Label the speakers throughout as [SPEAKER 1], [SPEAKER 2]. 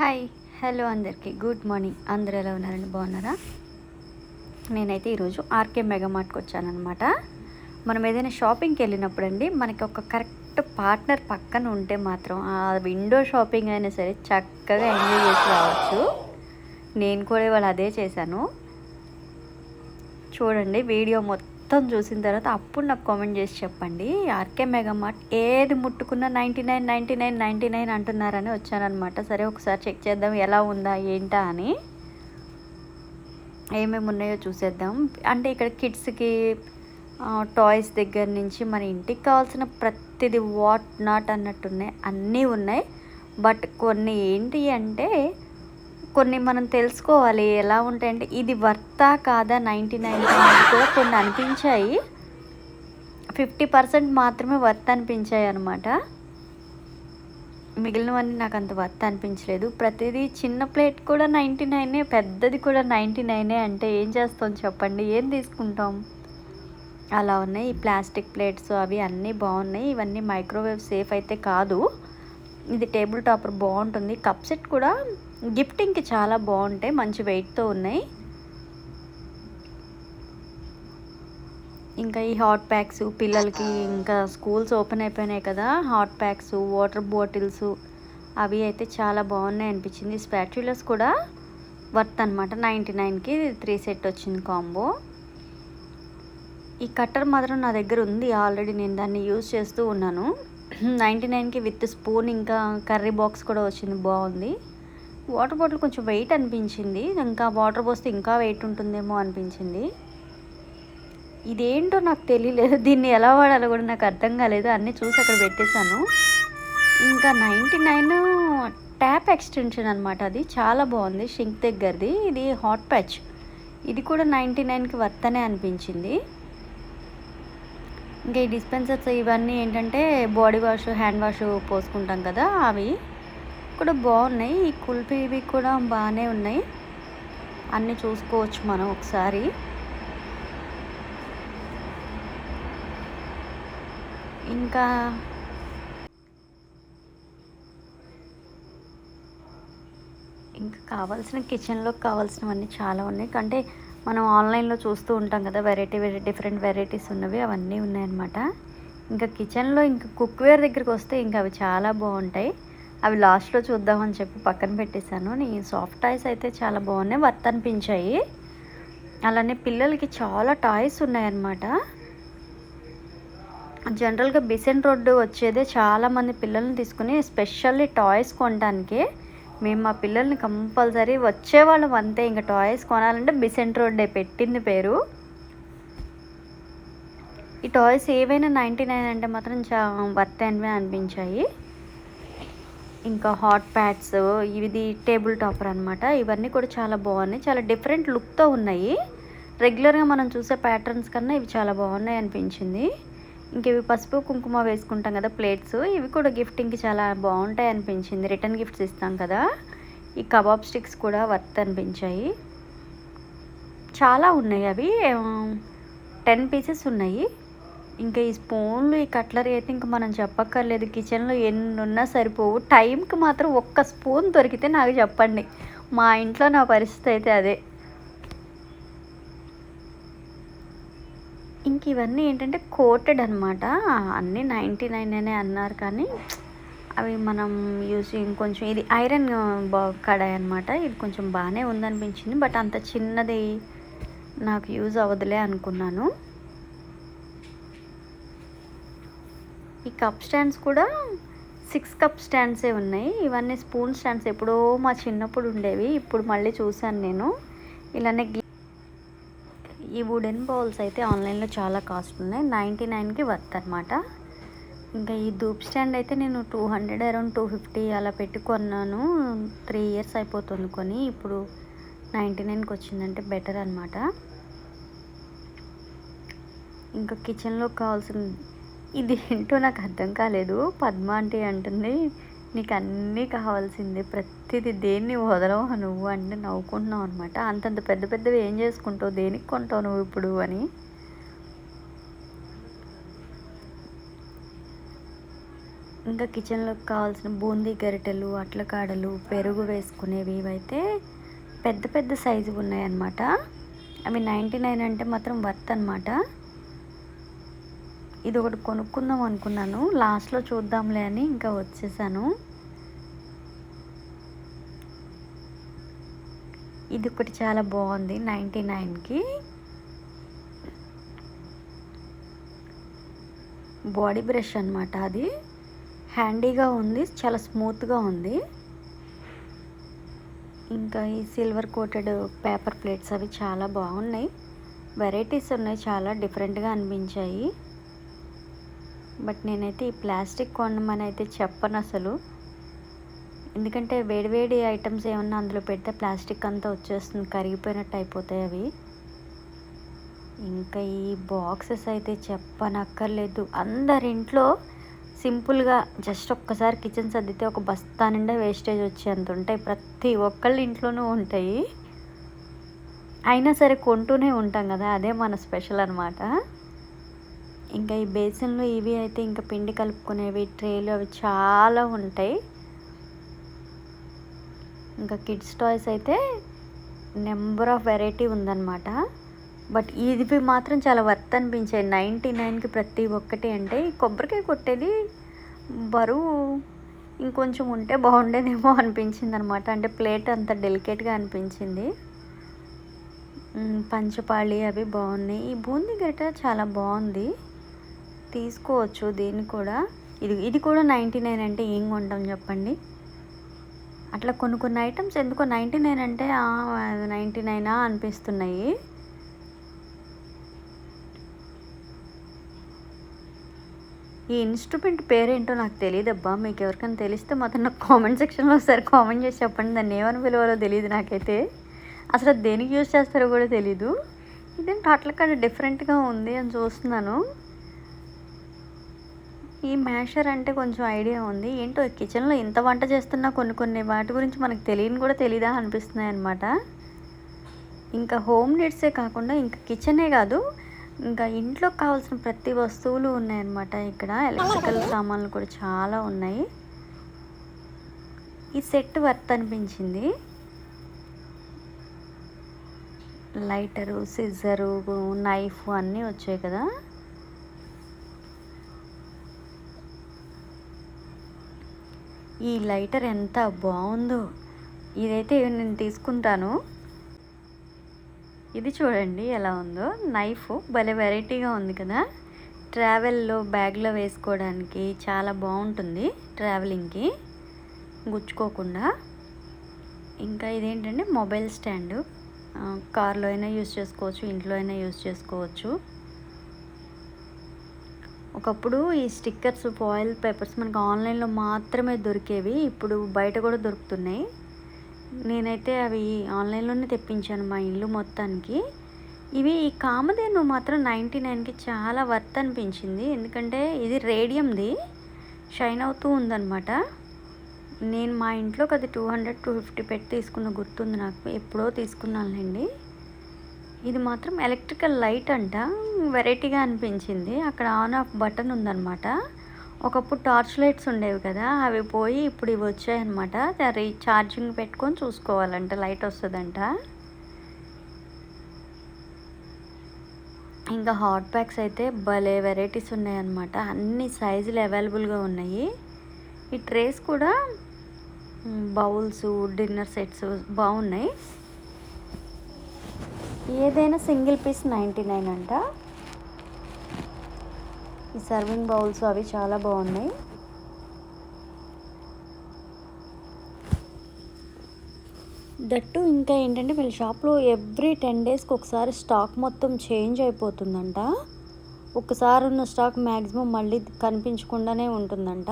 [SPEAKER 1] Hi hello అందరికీ. Good morning. అందరూ ఎలా ఉన్నారండి? బాగున్నారా? నేనైతే ఈరోజు ఆర్కే మెగా మార్ట్కి వచ్చానమాట మనం ఏదైనా షాపింగ్కి వెళ్ళినప్పుడు అండి మనకి ఒక కరెక్ట్ పార్ట్నర్ పక్కన ఉంటే మాత్రం ఆ విండో షాపింగ్ అయినా సరే చక్కగా ఎంజాయ్ చేసి రావచ్చు. నేను కూడా ఇవాళ అదే చేశాను. చూడండి వీడియో మొత్తం మొత్తం చూసిన తర్వాత అప్పుడు నాకు కామెంట్ చేసి చెప్పండి. ఆర్కే మెగా మార్ట్ ఏది ముట్టుకున్నా ninety nine ninety nine ninety nine అంటున్నారని వచ్చానమాట సరే ఒకసారి చెక్ చేద్దాం ఎలా ఉందా ఏంటా అని. ఏమేమి ఉన్నాయో చూసేద్దాం. అంటే ఇక్కడ కిడ్స్కి టాయ్స్ దగ్గర నుంచి మన ఇంటికి కావాల్సిన ప్రతిదీ వాట్ నాట్ అన్నట్టున్నాయి. అన్నీ ఉన్నాయి. బట్ కొన్ని ఏంటి అంటే కొన్ని మనం తెలుసుకోవాలి ఎలా ఉంటాయంటే ఇది వర్తా కాదా నైంటీ నైన్ కూడా కొన్ని అనిపించాయి. ఫిఫ్టీ పర్సెంట్ మాత్రమే వర్త్ అనిపించాయి అనమాట మిగిలినవన్నీ నాకు అంత వర్త్ అనిపించలేదు. ప్రతిదీ చిన్న ప్లేట్ కూడా నైంటీ నైనే పెద్దది కూడా నైంటీ నైనే అంటే ఏం చేస్తాం చెప్పండి? ఏం తీసుకుంటాం? అలా ఉన్నాయి. ఈ ప్లాస్టిక్ ప్లేట్స్ అవి అన్నీ బాగున్నాయి. ఇవన్నీ మైక్రోవేవ్ సేఫ్ అయితే కాదు. ఇది టేబుల్ టాపర్ బాగుంటుంది. కప్ సెట్ కూడా గిఫ్టింగ్కి చాలా బాగుంటాయి. మంచి వెయిట్తో ఉన్నాయి. ఇంకా ఈ హాట్ ప్యాక్స్ పిల్లలకి ఇంకా స్కూల్స్ ఓపెన్ అయిపోయినాయి కదా. హాట్ ప్యాక్స్ వాటర్ బాటిల్స్ అవి అయితే చాలా బాగున్నాయి అనిపించింది. స్పాచ్యులస్ కూడా వర్త్ అనమాట నైంటీ నైన్కి త్రీ సెట్ వచ్చింది కాంబో ఈ కట్టర్ మాత్రం నా దగ్గర ఉంది. ఆల్రెడీ నేను దాన్ని యూజ్ చేస్తూ ఉన్నాను. నైంటీ నైన్కి విత్ స్పూన్ ఇంకా కర్రీ బాక్స్ కూడా వచ్చింది బాగుంది. వాటర్ బాటిల్ కొంచెం వెయిట్ అనిపించింది ఇంకా వాటర్ పోస్తే ఇంకా వెయిట్ ఉంటుందేమో అనిపించింది. ఇదేంటో నాకు తెలియలేదు దీన్ని ఎలా వాడాలో కూడా నాకు అర్థం కాలేదు అన్నీ చూసి అక్కడ పెట్టేశాను. ఇంకా నైంటీ నైన్ ట్యాప్ ఎక్స్టెన్షన్ అనమాట అది చాలా బాగుంది షింక్ దగ్గరది ఇది హాట్ ప్యాచ్. ఇది కూడా నైంటీ నైన్కి వర్తనే అనిపించింది. ఇంకా ఈ డిస్పెన్సర్స్ ఇవన్నీ ఏంటంటే బాడీ వాష్ హ్యాండ్ వాష్ పోసుకుంటాం కదా అవి. కూడా బాగున్నాయి. ఈ కుల్ఫీవి కూడా బాగానే ఉన్నాయి. అన్నీ చూసుకోవచ్చు మనం ఒకసారి. ఇంకా ఇంకా కావాల్సిన కిచెన్లోకి కావాల్సినవన్నీ చాలా ఉన్నాయి. అంటే మనం ఆన్లైన్లో చూస్తూ ఉంటాం కదా వెరైటీ వెరైటీ డిఫరెంట్ వెరైటీస్ ఉన్నవి అవన్నీ ఉన్నాయన్నమాట. ఇంకా కిచెన్లో ఇంకా కుక్వేర్ దగ్గరికి వస్తే ఇంకా అవి చాలా బాగుంటాయి. అవి లాస్ట్లో చూద్దామని చెప్పి పక్కన పెట్టేశాను. నీ సాఫ్ట్ టాయ్స్ అయితే చాలా బాగున్నాయి వర్త్ అనిపించాయి. అలానే పిల్లలకి చాలా టాయ్స్ ఉన్నాయన్నమాట. జనరల్గా బిసెంట్ రోడ్డు వచ్చేదే చాలామంది పిల్లల్ని తీసుకుని స్పెషల్లీ టాయ్స్ కొనడానికి మేము మా పిల్లల్ని కంపల్సరీ వచ్చేవాళ్ళం అంతే. ఇంకా టాయ్స్ కొనాలంటే బిసెంట్ రోడ్డే పెట్టింది పేరు. ఈ టాయ్స్ ఏవైనా నైంటీ నైన్ అంటే మాత్రం చా వర్త్ అనివే అనిపించాయి. ఇంకా హాట్ ప్యాడ్స్ ఇది టేబుల్ టాపర్ అనమాట ఇవన్నీ కూడా చాలా బాగున్నాయి. చాలా డిఫరెంట్ లుక్తో ఉన్నాయి. రెగ్యులర్గా మనం చూసే ప్యాటర్న్స్ కన్నా ఇవి చాలా బాగున్నాయి అనిపించింది. ఇంకేవి పసుపు కుంకుమ వేసుకుంటాం కదా ప్లేట్స్. ఇవి కూడా గిఫ్టింగ్కి చాలా బాగుంటాయి అనిపించింది. రిటర్న్ గిఫ్ట్స్ ఇస్తాం కదా. ఈ కబాబ్ స్టిక్స్ కూడా వర్త్ అనిపించాయి. చాలా ఉన్నాయి అవి. టెన్ పీసెస్ ఉన్నాయి. ఇంకా ఈ స్పూన్లు ఈ కట్లరీ అయితే ఇంకా మనం చెప్పక్కర్లేదు. కిచెన్లో ఎన్ని ఉన్నా సరిపోవు. టైంకి మాత్రం ఒక్క స్పూన్ దొరికితే నాకు చెప్పండి. మా ఇంట్లో నా పరిస్థితి అయితే అదే. ఇంక ఇవన్నీ ఏంటంటే కోటెడ్ అనమాట అన్నీ నైంటీ నైన్ అనే అన్నారు కానీ అవి మనం యూజ్ ఇంకొంచెం ఇది ఐరన్ కడాయి అనమాట ఇది కొంచెం బాగానే ఉందనిపించింది. బట్ అంత చిన్నది నాకు యూజ్ అవ్వదులే అనుకున్నాను. ఈ కప్ స్టాండ్స్ కూడా సిక్స్ కప్ స్టాండ్సే ఉన్నాయి. ఇవన్నీ స్పూన్ స్టాండ్స్ ఎప్పుడో మా చిన్నప్పుడు ఉండేవి. ఇప్పుడు మళ్ళీ చూశాను నేను. ఇలానే ఈ వుడెన్ బౌల్స్ అయితే ఆన్లైన్లో చాలా కాస్ట్ ఉన్నాయి. నైంటీ నైన్కి వర్త్ అనమాట ఇంకా ఈ ధూప్ స్టాండ్ అయితే నేను two hundred around two fifty అలా పెట్టి కొన్నాను. త్రీ ఇయర్స్ అయిపోతుంది కొని. ఇప్పుడు నైంటీ నైన్కి వచ్చిందంటే బెటర్ అనమాట ఇంకా కిచెన్లో కావాల్సిన ఇది ఏంటో నాకు అర్థం కాలేదు. పద్మ అంటే అంటుంది. నీకు అన్నీ కావాల్సిందే. ప్రతిదీ దేన్ని వదలవు నువ్వు అంటే నవ్వుకుంటున్నావు అనమాట అంతంత పెద్ద పెద్దవి ఏం చేసుకుంటావు? దేనికి కొంటావు నువ్వు ఇప్పుడు అని? ఇంకా కిచెన్లోకి కావాల్సిన బూందీ గరిటెలు అట్ల కాడలు పెరుగు వేసుకునేవి ఇవైతే పెద్ద పెద్ద సైజు ఉన్నాయన్నమాట. అవి నైంటీ నైన్ అంటే మాత్రం వర్త్ అనమాట ఇది ఒకటి కొనుక్కుందాం అనుకున్నాను. లాస్ట్లో చూద్దాంలే అని ఇంకా వచ్చేసాను. ఇది ఒకటి చాలా బాగుంది నైంటీ నైన్కి. బాడీ బ్రష్ అనమాట అది. హ్యాండీగా ఉంది చాలా స్మూత్గా ఉంది. ఇంకా ఈ సిల్వర్ కోటెడ్ పేపర్ ప్లేట్స్ అవి చాలా బాగున్నాయి. వెరైటీస్ ఉన్నాయి చాలా డిఫరెంట్గా అనిపించాయి. బట్ నేనైతే ఈ ప్లాస్టిక్ కొనమని అయితే చెప్పను అసలు. ఎందుకంటే వేడివేడి ఐటమ్స్ ఏమన్నా అందులో పెడితే ప్లాస్టిక్ అంతా వచ్చేస్తుంది కరిగిపోయినట్టు అయిపోతాయి అవి. ఇంకా ఈ బాక్సెస్ అయితే చెప్పనక్కర్లేదు. అందరింట్లో సింపుల్గా జస్ట్ ఒక్కసారి కిచెన్ సర్దితే ఒక బస్తా నిండా వేస్టేజ్ వచ్చేంత ఉంటాయి. ప్రతి ఒక్కళ్ళ ఇంట్లోనూ ఉంటాయి. అయినా సరే కొంటూనే ఉంటాం కదా అదే మన స్పెషల్ అనమాట ఇంకా ఈ బేసిన్లు ఇవి అయితే ఇంకా పిండి కలుపుకునేవి ట్రేలు అవి చాలా ఉంటాయి. ఇంకా కిడ్స్ టాయ్స్ అయితే నెంబర్ ఆఫ్ వెరైటీ ఉందన్నమాట. బట్ ఇది మాత్రం చాలా వర్త్ అనిపించాయి. నైంటీ నైన్కి ప్రతి ఒక్కటి అంటే కొబ్బరికాయ కొట్టేది బరువు ఇంకొంచెం ఉంటే బాగుండేదేమో అనిపించింది అనమాట అంటే ప్లేట్ అంత డెలికేట్గా అనిపించింది. పంచపాళి అవి బాగున్నాయి. ఈ బూందీ గట్ట చాలా బాగుంది. తీసుకోవచ్చు దీన్ని కూడా. ఇది ఇది కూడా నైంటీ నైన్ అంటే ఏం కొంటాం చెప్పండి? అట్లా కొన్ని కొన్ని ఐటమ్స్ ఎందుకో నైంటీ నైన్ అంటే నైంటీ నైనా అనిపిస్తున్నాయి. ఈ ఇన్స్ట్రుమెంట్ పేరేంటో నాకు తెలియదబ్బా మీకు ఎవరికైనా తెలిస్తే మాత్రం నాకు కామెంట్ సెక్షన్లో ఒకసారి కామెంట్ చేసి చెప్పండి. దాన్ని ఏమని పిలవాలో తెలియదు నాకైతే. అసలు దేనికి యూజ్ చేస్తారో కూడా తెలీదు. ఇదేంటి అట్లా కాడ డిఫరెంట్గా ఉంది అని చూస్తున్నాను. ఈ మ్యాషర్ అంటే కొంచెం ఐడియా ఉంది. ఏంటో కిచెన్లో ఇంత వంట చేస్తున్నా కొన్ని కొన్ని వాటి గురించి మనకు తెలియని కూడా తెలీదా అనిపిస్తున్నాయి అనమాట ఇంకా హోమ్ నీడ్సే కాకుండా ఇంకా కిచెనే కాదు ఇంకా ఇంట్లో కావాల్సిన ప్రతి వస్తువులు ఉన్నాయన్నమాట ఇక్కడ ఎలక్ట్రికల్ సామాన్లు కూడా చాలా ఉన్నాయి. ఈ సెట్ వర్త్ అనిపించింది. లైటరు సిజరు నైఫ్ అన్నీ వచ్చాయి కదా. ఈ లైటర్ ఎంత బాగుందో. ఇదైతే నేను తీసుకుంటాను. ఇది చూడండి ఎలా ఉందో. నైఫ్ భలే వెరైటీగా ఉంది కదా. ట్రావెల్లో బ్యాగ్లో వేసుకోవడానికి చాలా బాగుంటుంది ట్రావెలింగ్కి. గుచ్చుకోకుండా. ఇంకా ఇదేంటంటే మొబైల్ స్టాండ్. కార్లో అయినా యూస్ చేసుకోవచ్చు ఇంట్లో అయినా యూస్ చేసుకోవచ్చు. ఒకప్పుడు ఈ స్టిక్కర్స్ ఫాయిల్ పేపర్స్ మనకు ఆన్లైన్లో మాత్రమే దొరికేవి ఇప్పుడు బయట కూడా దొరుకుతున్నాయి. నేనైతే అవి ఆన్లైన్లోనే తెప్పించాను మా ఇల్లు మొత్తానికి. ఇవి ఈ కామధేను మాత్రం నైంటీ నైన్కి చాలా వర్త్ అనిపించింది. ఎందుకంటే ఇది రేడియంది షైన్ అవుతూ ఉందన్నమాట. నేను మా ఇంట్లోకి అది టూ హండ్రెడ్ టూ ఫిఫ్టీ పెట్టి తీసుకున్న గుర్తుంది నాకు. ఎప్పుడో తీసుకున్నానులేండి. ఇది మాత్రం ఎలక్ట్రికల్ లైట్ అంట. వెరైటీగా అనిపించింది. అక్కడ ఆన్ ఆఫ్ బటన్ ఉందన్నమాట. ఒకప్పుడు టార్చ్ లైట్స్ ఉండేవి కదా అవి పోయి ఇప్పుడు ఇవి వచ్చాయన్నమాట. రీ ఛార్జింగ్ పెట్టుకొని చూసుకోవాలంట. లైట్ వస్తుందంట. ఇంకా హాట్ ప్యాక్స్ అయితే భలే వెరైటీస్ ఉన్నాయన్నమాట. అన్ని సైజులు అవైలబుల్గా ఉన్నాయి. ఈ ట్రేస్ కూడా బౌల్స్ డిన్నర్ సెట్స్ బాగున్నాయి. ఏదైనా సింగిల్ పీస్ నైంటీ నైన్ అంట. ఈ సర్వింగ్ బౌల్స్ అవి చాలా బాగున్నాయి. దట్టు ఇంకా ఏంటంటే వీళ్ళ షాప్లో ఎవ్రీ టెన్ డేస్కి ఒకసారి స్టాక్ మొత్తం చేంజ్ అయిపోతుందంట. ఒకసారి ఉన్న స్టాక్ మ్యాక్సిమం మళ్ళీ కనిపించకుండానే ఉంటుందంట.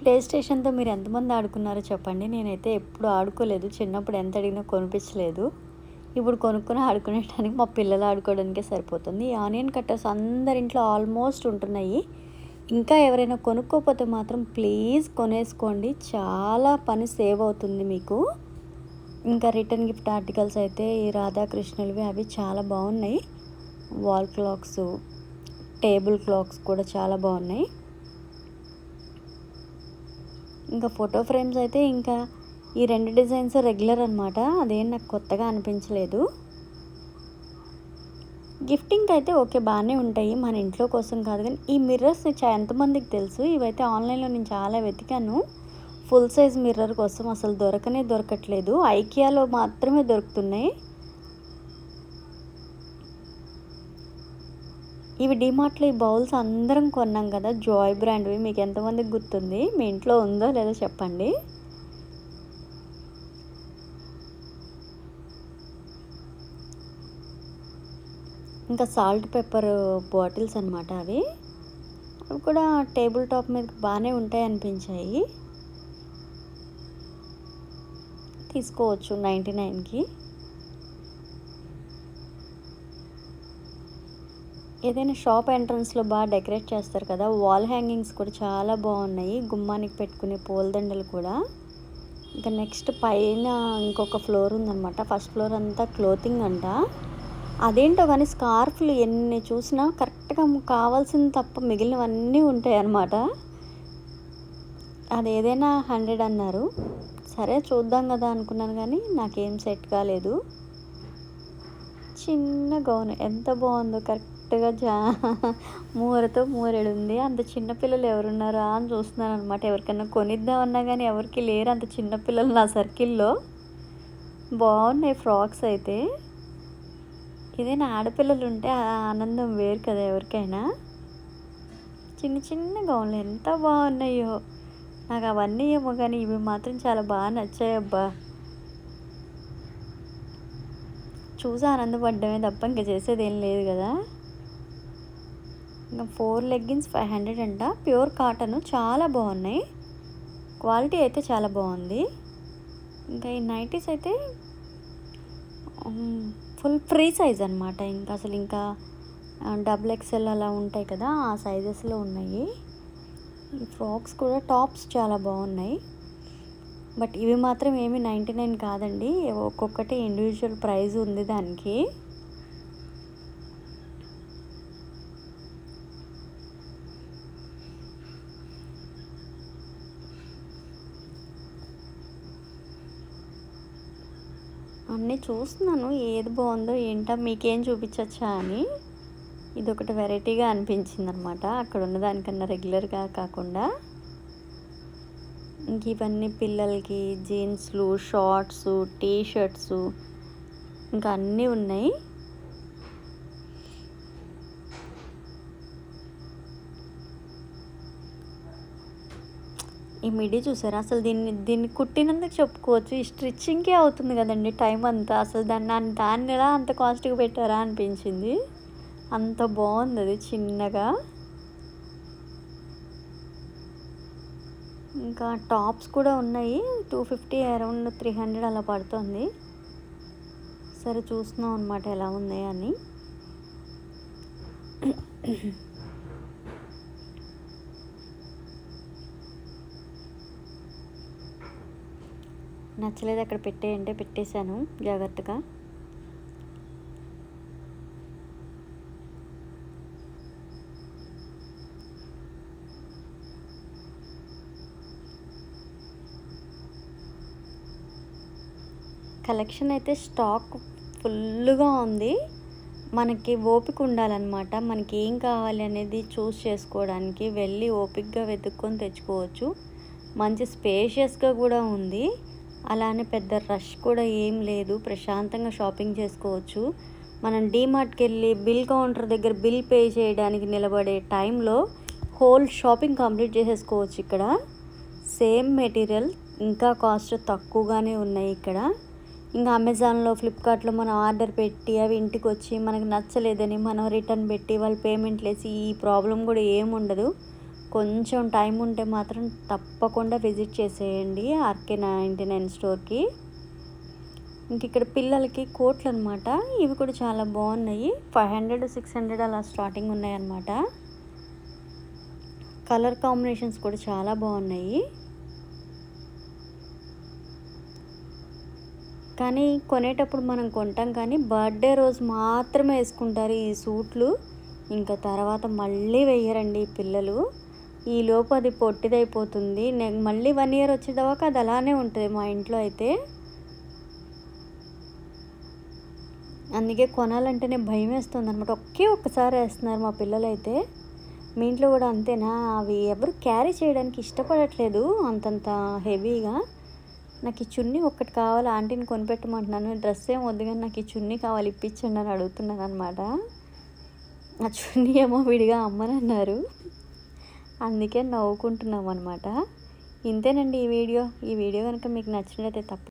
[SPEAKER 1] ప్లే స్టేషన్తో మీరు ఎంతమంది ఆడుకున్నారో చెప్పండి. నేనైతే ఎప్పుడు ఆడుకోలేదు. చిన్నప్పుడు ఎంత అడిగినా కొనిపించలేదు. ఇప్పుడు కొనుక్కొని ఆడుకునేటానికి మా పిల్లలు ఆడుకోవడానికే సరిపోతుంది. ఈ ఆనియన్ కట్టర్స్ అందరింట్లో ఆల్మోస్ట్ ఉంటున్నాయి. ఇంకా ఎవరైనా కొనుక్కోకపోతే మాత్రం ప్లీజ్ కొనేసుకోండి. చాలా పని సేవ్ అవుతుంది మీకు. ఇంకా రిటర్న్ గిఫ్ట్ ఆర్టికల్స్ అయితే ఈ రాధాకృష్ణులవి అవి చాలా బాగున్నాయి. వాల్ క్లాక్స్ టేబుల్ క్లాక్స్ కూడా చాలా బాగున్నాయి. ఇంకా ఫోటో ఫ్రేమ్స్ అయితే ఇంకా ఈ రెండు డిజైన్స్ రెగ్యులర్ అనమాట అదేం నాకు కొత్తగా అనిపించలేదు. గిఫ్టింగ్ అయితే ఓకే బాగానే ఉంటాయి మన ఇంట్లో కోసం కాదు కానీ ఈ మిర్రర్స్ ఎంతమందికి తెలుసు? ఇవైతే ఆన్లైన్లో నేను చాలా వెతికాను. ఫుల్ సైజ్ మిర్రర్ కోసం అసలు దొరకనే దొరకట్లేదు. ఐకియాలో మాత్రమే దొరుకుతున్నాయి. ఇవి డిమార్ట్లో ఈ బౌల్స్ అందరం కొన్నాం కదా జాయ్ బ్రాండ్వి మీకు ఎంతమందికి గుర్తుంది? మీ ఇంట్లో ఉందో లేదో చెప్పండి. ఇంకా సాల్ట్ పెప్పర్ బాటిల్స్ అనమాట అవి. అవి కూడా టేబుల్ టాప్ మీద బాగానే ఉంటాయి అనిపించాయి. తీసుకోవచ్చు నైంటీ నైన్కి. ఏదైనా షాప్ ఎంట్రన్స్లో బాగా డెకరేట్ చేస్తారు కదా వాల్ హ్యాంగింగ్స్ కూడా చాలా బాగున్నాయి గుమ్మానికి పెట్టుకునే పూలదండలు కూడా. ఇంకా నెక్స్ట్ పైన ఇంకొక ఫ్లోర్ ఉందన్నమాట ఫస్ట్ ఫ్లోర్ అంతా క్లోతింగ్ అంట. అదేంటో కానీ స్కార్ఫ్లు ఎన్ని చూసినా కరెక్ట్గా కావాల్సింది తప్ప మిగిలినవన్నీ ఉంటాయి అన్నమాట అది ఏదైనా హండ్రెడ్ అన్నారు. సరే చూద్దాం కదా అనుకున్నాను కానీ నాకేం సెట్ కాలేదు. చిన్న గౌన్ ఎంత బాగుందో కరెక్ట్ కరెక్ట్గా జా మూరతో మూరెడు ఉంది అంత చిన్నపిల్లలు ఎవరున్నారా అని చూస్తున్నాను అనమాట ఎవరికైనా కొనిద్దామన్నా కానీ ఎవరికి లేరు అంత చిన్నపిల్లలు నా సర్కిల్లో. బాగున్నాయి ఫ్రాక్స్ అయితే. ఏదైనా ఆడపిల్లలు ఉంటే ఆ ఆనందం వేరు కదా ఎవరికైనా. చిన్న చిన్న గౌన్లు ఎంత బాగున్నాయో నాకు అవన్నీ ఏమో కానీ ఇవి మాత్రం చాలా బాగా నచ్చాయి అబ్బా చూసి ఆనందపడ్డమే తప్ప ఇంకా చేసేది ఏం లేదు కదా. ఇంకా ఫోర్ లెగ్గిన్స్ ఫైవ్ హండ్రెడ్ అంట. ప్యూర్ కాటన్ చాలా బాగున్నాయి. క్వాలిటీ అయితే చాలా బాగుంది. ఇంకా ఈ నైటీస్ అయితే ఫుల్ ఫ్రీ సైజ్ అనమాట ఇంకా అసలు ఇంకా డబుల్ ఎక్స్ఎల్ అలా ఉంటాయి కదా ఆ సైజెస్లో ఉన్నాయి. ఈ ఫ్రాక్స్ కూడా టాప్స్ చాలా బాగున్నాయి. బట్ ఇవి మాత్రం ఏమి నైంటీ నైన్ కాదండి. ఒక్కొక్కటి ఇండివిజువల్ ప్రైజ్ ఉంది దానికి. అన్నీ చూస్తున్నాను. ఏది బాగుందో ఏంటో మీకేం చూపించచ్చా అని. ఇది ఒకటి వెరైటీగా అనిపించింది అనమాట అక్కడ ఉన్నదానికన్నా రెగ్యులర్గా కాకుండా. ఇంక ఇవన్నీ పిల్లలకి జీన్స్లు షార్ట్స్ టీ షర్ట్స్ ఇంకా అన్నీ ఉన్నాయి. ఈ మిడి చూసారా? అసలు దీన్ని దీన్ని కుట్టినందుకు చెప్పుకోవచ్చు. ఈ స్టిచ్చింగ్కే అవుతుంది కదండి టైం అంతా. అసలు దాన్ని దాన్ని ఎలా అంత కాస్ట్గా పెట్టారా అనిపించింది. అంత బాగుంది అది చిన్నగా. ఇంకా టాప్స్ కూడా ఉన్నాయి. Two fifty around three hundred అలా పడుతుంది. సరే చూస్తున్నాం అనమాట ఎలా ఉంది అని. నచ్చలేదు అక్కడ పెట్టేయంటే పెట్టేశాను. జాగ్రత్తగా. కలెక్షన్ అయితే స్టాక్ ఫుల్గా ఉంది. మనకి ఓపిక ఉండాలన్నమాట. మనకి ఏం కావాలి అనేది చూస్ చేసుకోవడానికి వెళ్ళి ఓపికగా వెతుక్కొని తెచ్చుకోవచ్చు. మంచి స్పేషియస్గా కూడా ఉంది. అలానే పెద్ద రష్ కూడా ఏం లేదు. ప్రశాంతంగా షాపింగ్ చేసుకోవచ్చు. మనం డీమార్ట్కి వెళ్ళి బిల్ కౌంటర్ దగ్గర బిల్ పే చేయడానికి నిలబడే టైంలో హోల్ షాపింగ్ కంప్లీట్ చేసేసుకోవచ్చు ఇక్కడ. సేమ్ మెటీరియల్ ఇంకా కాస్ట్ తక్కువగానే ఉన్నాయి ఇక్కడ. ఇంకా అమెజాన్లో ఫ్లిప్కార్ట్లో మనం ఆర్డర్ పెట్టి అవి ఇంటికి వచ్చి మనకు నచ్చలేదని మనం రిటర్న్ పెట్టి వాళ్ళు పేమెంట్లు వేసి ఈ ప్రాబ్లం కూడా ఏముండదు కొంచెం టైం ఉంటే మాత్రం తప్పకుండా విజిట్ చేసేయండి ఆర్కే నైంటీ నైన్ స్టోర్కి. ఇంక ఇక్కడ పిల్లలకి కోట్లు అనమాట ఇవి కూడా చాలా బాగున్నాయి. ఫైవ్ హండ్రెడ్ సిక్స్ హండ్రెడ్ అలా స్టార్టింగ్ ఉన్నాయన్నమాట. కలర్ కాంబినేషన్స్ కూడా చాలా బాగున్నాయి. కానీ కొనేటప్పుడు మనం కొంటాం కానీ బర్త్డే రోజు మాత్రమే వేసుకుంటారు ఈ సూట్లు. ఇంకా తర్వాత మళ్ళీ వెయ్యరండి పిల్లలు. ఈలోపు అది పొట్టిదైపోతుంది. నేను మళ్ళీ వన్ ఇయర్ వచ్చేదాకా అది అలానే ఉంటుంది మా ఇంట్లో అయితే. అందుకే కొనాలంటేనే భయం వేస్తుంది అనమాట ఒకే ఒక్కసారి వేస్తున్నారు మా పిల్లలు అయితే మీ ఇంట్లో కూడా అంతేనా? అవి ఎవరు క్యారీ చేయడానికి ఇష్టపడట్లేదు అంతంత హెవీగా. నాకు ఈ చున్నీ ఒక్కటి కావాలి ఆంటీని కొనిపెట్టమంటున్నాను. డ్రెస్ ఏం వద్దు కానీ నాకు ఈ చున్నీ కావాలి ఇప్పించండి అని అడుగుతున్నాను అనమాట ఆ చున్నీ ఏమో విడిగా అమ్మని అన్నారు అందుకే నవ్వుకుంటున్నాం అనమాట ఇంతేనండి ఈ వీడియో. ఈ వీడియో కనుక మీకు నచ్చినట్లయితే తప్ప